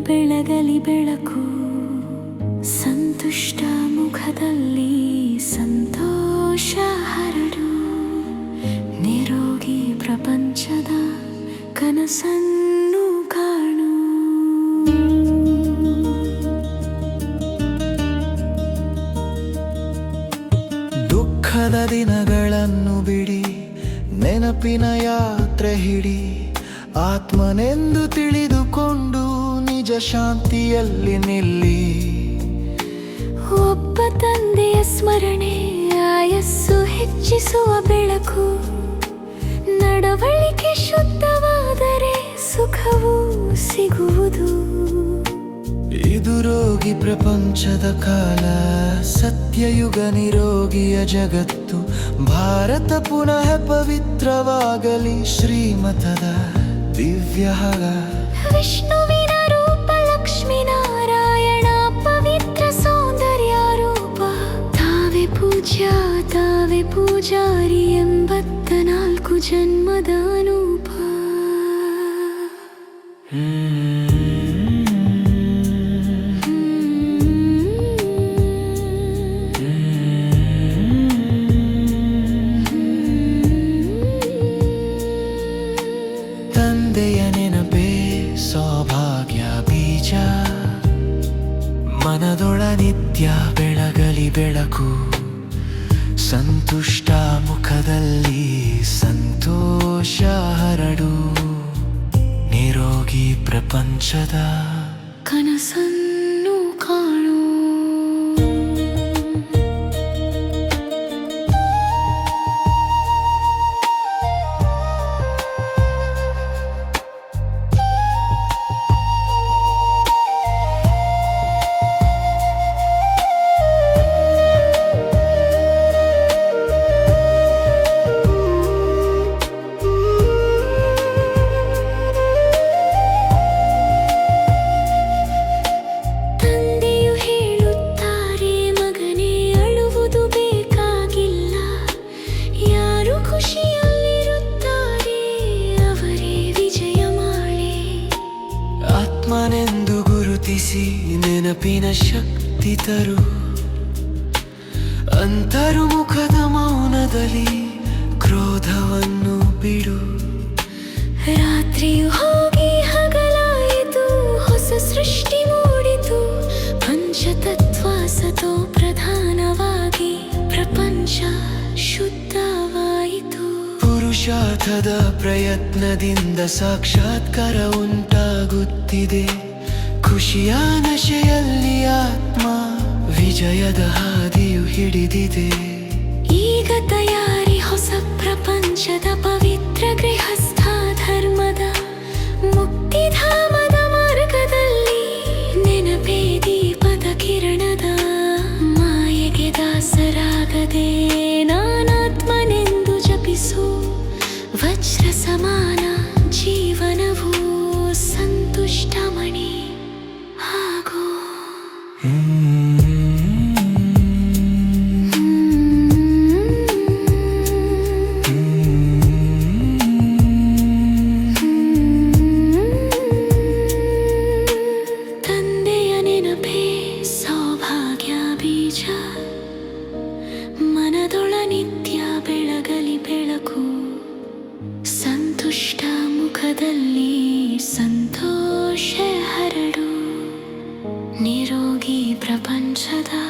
ಬೆಳಗಲಿ ಬೆಳಕು, ಸಂತುಷ್ಟ ಮುಖದಲ್ಲಿ ಸಂತೋಷ ಹರಡು. ನಿರೋಗಿ ಪ್ರಪಂಚದ ಕನಸನ್ನು ಕಾಣು. ದುಃಖದ ದಿನಗಳನ್ನು ಬಿಡಿ, ನೆನಪಿನ ಯಾತ್ರೆ ಹಿಡಿ. ಆತ್ಮನೆಂದು ತಿಳಿದುಕೊಂಡು ನಿಜ ಶಾಂತಿಯಲ್ಲಿ ನಿಲ್ಲಿ. ಒಬ್ಬ ತಂದೆಯ ಸ್ಮರಣೆ ಆಯಸ್ಸು ಹೆಚ್ಚಿಸುವ ಬೆಳಕು. ನಡವಳಿಕೆ ಶುದ್ಧವಾದರೆ ಸುಖವೂ ಸಿಗುವುದು. ಇದು ರೋಗಿ ಪ್ರಪಂಚದ ಕಾಲ ಸತ್ಯಯುಗ ನಿರೋಗಿಯ ಜಗತ್ತು. ಭಾರತ ಪುನಃ ಪವಿತ್ರವಾಗಲಿ ಶ್ರೀಮತದ. ದಿವ್ಯ ವಿಷ್ಣುವಿನ ರೂಪ ಲಕ್ಷ್ಮೀನಾರಾಯಣ ಪವಿತ್ರ ಸೌಂದರ್ಯ ರೂಪ. ತಾವೇ ಪೂಜ್ಯ ತಾವೇ ಪೂಜಾರಿ ಎಂಬತ್ತ ನಾಲ್ಕು ಜನ್ಮದ ಅನೂಪ. ಮನದೊಳ ನಿತ್ಯ ಬೆಳಗಲಿ ಬೆಳಕು. ಸಂತುಷ್ಟ ಮುಖದಲ್ಲಿ ಸಂತೋಷ ಹರಡು. ನಿರೋಗಿ ಪ್ರಪಂಚದ ಕನಸನ್ನು ಗುರುತಿಸಿ ನೆನಪಿನ ಶಕ್ತಿ ತರು. ಅಂತರುಮುಖದ ಮೌನದಲ್ಲಿ ಕ್ರೋಧವನ್ನು ಬಿಡು. ರಾತ್ರಿ ಹೋಗಿ ಹಗಲಾಯಿತು ಹೊಸ ಸೃಷ್ಟಿ ಮೂಡಿತು. ಪಂಚತತ್ವ ಸತೋ ಪ್ರಧಾನವಾಗಿ ಪ್ರಪಂಚ ಶುದ್ಧವಾಯಿತು. ಪುರುಷಾರ್ಥದ ಪ್ರಯತ್ನದಿಂದ ಸಾಕ್ಷಾತ್ಕಾರ ಉಂಟಾಗುತ್ತಿದೆ. ಖುಷಿಯ ನಶೆಯಲ್ಲಿ ಆತ್ಮ ವಿಜಯದ ಹಾದಿಯು ಹಿಡಿದಿದೆ. ಈಗ ತಯಾರಿ ಹೊಸ ಪ್ರಪಂಚದ ಪವಿತ್ರ ಗೃಹಸ್ಥ ಧರ್ಮದ ಮುಕ್ತಿಧಾಮ ತಂದೆಯ ನೆನಪೇ ಸೌಭಾಗ್ಯ ಬೀಜ ಪ್ರಪಂಚದ